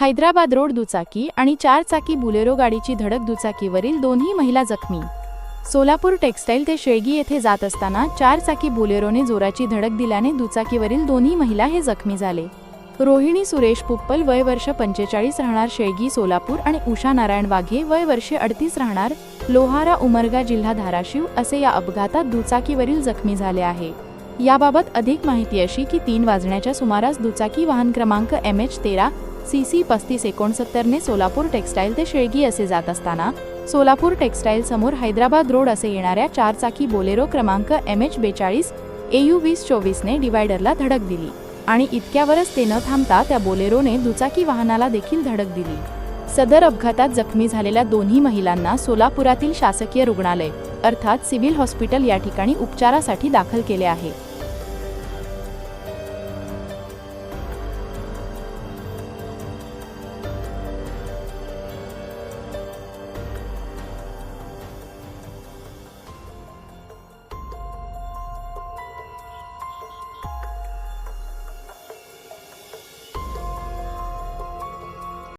Hyderabad road दुचाकी आणि चार चाकी बुलेरो गाडीची धडक दुचाकीवरील दोन्ही महिला जखमी. सोलापूर टेक्सटाईल ते शेळगी येथे जात असताना चार चाकी बुलेरोने जोराची धडक दिल्याने दुचाकीवरील दोन्ही महिला हे जखमी झाले. रोहिणी सुरेश पुप्पल वय वर्ष पंचेचाळीस राहणार शेळगी सोलापूर आणि उषा नारायण वाघे वय वर्षे अडतीस राहणार लोहारा उमरगा जिल्हा धाराशिव असे या अपघातात दुचाकीवरील जखमी झाले आहे. याबाबत अधिक माहिती अशी की तीन वाजण्याच्या सुमारास दुचाकी वाहन क्रमांक एम एच तेरा सी सी पस्तीस एकोणसत्तरने सोलापूर टेक्सटाईल ते शेळगी असे जात असताना सोलापूर टेक्सटाईल समोर हैदराबाद रोड असे येणाऱ्या चारचाकी बोलेरो क्रमांक एम एच बेचाळीस एयू वीस चोवीसने डिवायडरला धडक दिली आणि इतक्यावरच ते न थांबता त्या बोलेरोने दुचाकी वाहनाला देखील धडक दिली. सदर अपघातात जखमी झालेल्या दोन्ही महिलांना सोलापुरातील शासकीय रुग्णालय अर्थात सिव्हिल हॉस्पिटल या ठिकाणी उपचारासाठी दाखल केले आहे.